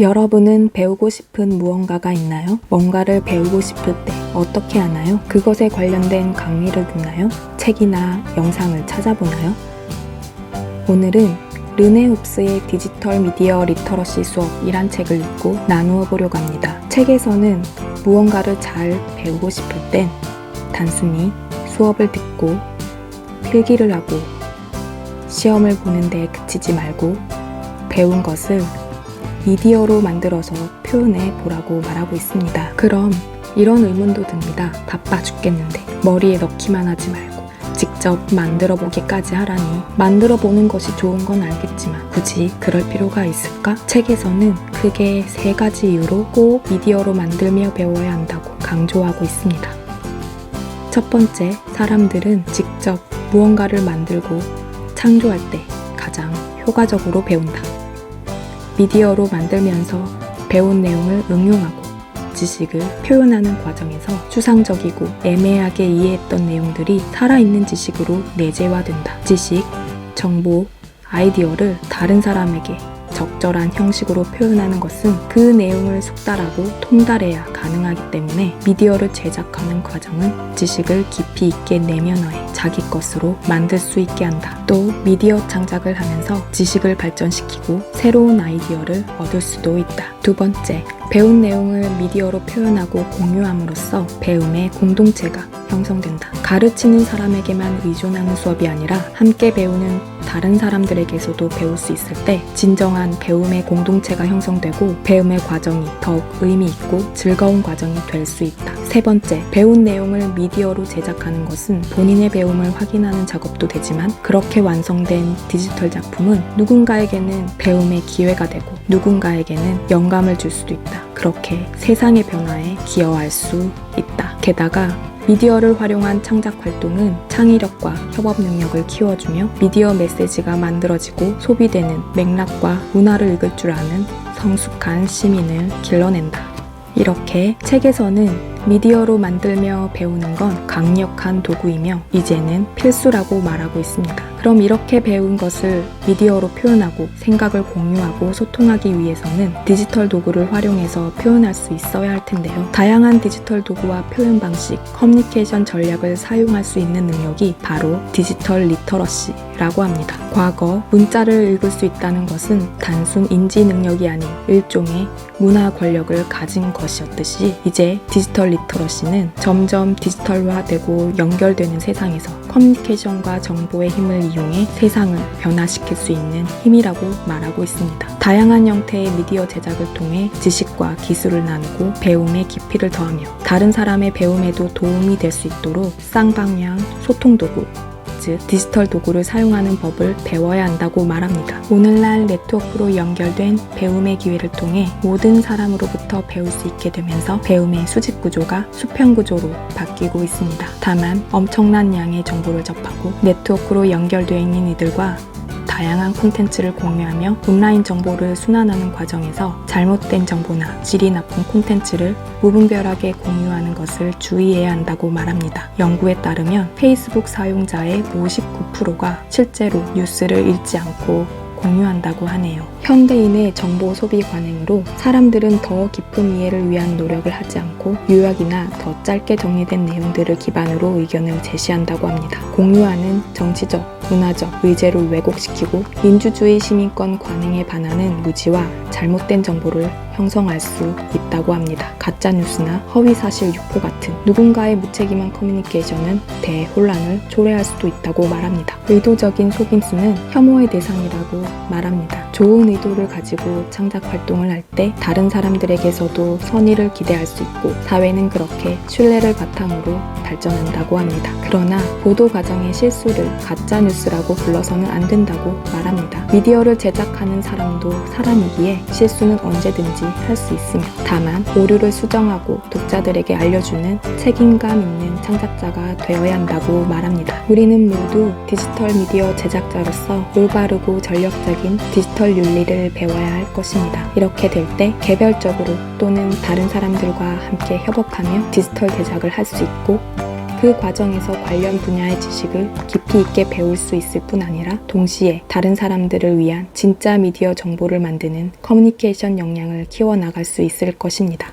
여러분은 배우고 싶은 무언가가 있나요? 뭔가를 배우고 싶을 때 어떻게 하나요? 그것에 관련된 강의를 듣나요? 책이나 영상을 찾아보나요? 오늘은 르네 홉스의 디지털 미디어 리터러시 수업이란 책을 읽고 나누어 보려고 합니다. 책에서는 무언가를 잘 배우고 싶을 땐 단순히 수업을 듣고 필기를 하고 시험을 보는 데 그치지 말고 배운 것을 미디어로 만들어서 표현해 보라고 말하고 있습니다. 그럼 이런 의문도 듭니다. 바빠 죽겠는데 머리에 넣기만 하지 말고 직접 만들어 보기까지 하라니 만들어 보는 것이 좋은 건 알겠지만 굳이 그럴 필요가 있을까? 책에서는 크게 세 가지 이유로 꼭 미디어로 만들며 배워야 한다고 강조하고 있습니다. 첫 번째, 사람들은 직접 무언가를 만들고 창조할 때 가장 효과적으로 배운다. 미디어로 만들면서 배운 내용을 응용하고 지식을 표현하는 과정에서 추상적이고 애매하게 이해했던 내용들이 살아있는 지식으로 내재화된다. 지식, 정보, 아이디어를 다른 사람에게 적절한 형식으로 표현하는 것은 그 내용을 숙달하고 통달해야 가능하기 때문에 미디어를 제작하는 과정은 지식을 깊이 있게 내면화해 자기 것으로 만들 수 있게 한다. 또 미디어 창작을 하면서 지식을 발전시키고 새로운 아이디어를 얻을 수도 있다. 두 번째, 배운 내용을 미디어로 표현하고 공유함으로써 배움의 공동체가 형성된다. 가르치는 사람에게만 의존하는 수업이 아니라 함께 배우는 다른 사람들에게서도 배울 수 있을 때 진정한 배움의 공동체가 형성되고 배움의 과정이 더욱 의미 있고 즐거운 과정이 될 수 있다. 세 번째, 배운 내용을 미디어로 제작하는 것은 본인의 배움을 확인하는 작업도 되지만 그렇게 완성된 디지털 작품은 누군가에게는 배움의 기회가 되고 누군가에게는 영감을 줄 수도 있다. 그렇게 세상의 변화에 기여할 수 있다. 게다가 미디어를 활용한 창작 활동은 창의력과 협업 능력을 키워주며 미디어 메시지가 만들어지고 소비되는 맥락과 문화를 읽을 줄 아는 성숙한 시민을 길러낸다. 이렇게 책에서는 미디어로 만들며 배우는 건 강력한 도구이며 이제는 필수라고 말하고 있습니다. 그럼 이렇게 배운 것을 미디어로 표현하고 생각을 공유하고 소통하기 위해서는 디지털 도구를 활용해서 표현할 수 있어야 할 텐데요. 다양한 디지털 도구와 표현 방식, 커뮤니케이션 전략을 사용할 수 있는 능력이 바로 디지털 리터러시 라고 합니다. 과거 문자를 읽을 수 있다는 것은 단순 인지 능력이 아닌 일종의 문화 권력을 가진 것이었듯이 이제 디지털 리터러시는 점점 디지털화되고 연결되는 세상에서 커뮤니케이션과 정보의 힘을 이용해 세상을 변화시킬 수 있는 힘이라고 말하고 있습니다. 다양한 형태의 미디어 제작을 통해 지식과 기술을 나누고 배움의 깊이를 더하며 다른 사람의 배움에도 도움이 될 수 있도록 쌍방향 소통 도구, 즉 디지털 도구를 사용하는 법을 배워야 한다고 말합니다. 오늘날 네트워크로 연결된 배움의 기회를 통해 모든 사람으로부터 배울 수 있게 되면서 배움의 수직 구조가 수평 구조로 바뀌고 있습니다. 다만 엄청난 양의 정보를 접하고 네트워크로 연결되어 있는 이들과 다양한 콘텐츠를 공유하며 온라인 정보를 순환하는 과정에서 잘못된 정보나 질이 나쁜 콘텐츠를 무분별하게 공유하는 것을 주의해야 한다고 말합니다. 연구에 따르면 페이스북 사용자의 59%가 실제로 뉴스를 읽지 않고 공유한다고 하네요. 현대인의 정보 소비 관행으로 사람들은 더 깊은 이해를 위한 노력을 하지 않고 요약이나 더 짧게 정리된 내용들을 기반으로 의견을 제시한다고 합니다. 공유하는 정치적, 문화적 의제를 왜곡시키고 민주주의 시민권 관행에 반하는 무지와 잘못된 정보를 형성할 수 있다고 합니다. 가짜 뉴스나 허위 사실 유포 같은 누군가의 무책임한 커뮤니케이션은 대혼란을 초래할 수도 있다고 말합니다. 의도적인 속임수는 혐오의 대상이라고 말합니다. 좋은 의도를 가지고 창작 활동을 할 때 다른 사람들에게서도 선의를 기대할 수 있고 사회는 그렇게 신뢰를 바탕으로 발전한다고 합니다. 그러나 보도 과정의 실수를 가짜 뉴스라고 불러서는 안 된다고 말합니다. 미디어를 제작하는 사람도 사람이기에 실수는 언제든지 할 수 있으며 다만 오류를 수정하고 독자들에게 알려주는 책임감 있는 창작자가 되어야 한다고 말합니다. 우리는 모두 디지털 미디어 제작자로서 올바르고 전력적인 디지털 윤리를 배워야 할 것입니다. 이렇게 될 때 개별적으로 또는 다른 사람들과 함께 협업하며 디지털 제작을 할 수 있고 그 과정에서 관련 분야의 지식을 깊이 있게 배울 수 있을 뿐 아니라 동시에 다른 사람들을 위한 진짜 미디어 정보를 만드는 커뮤니케이션 역량을 키워나갈 수 있을 것입니다.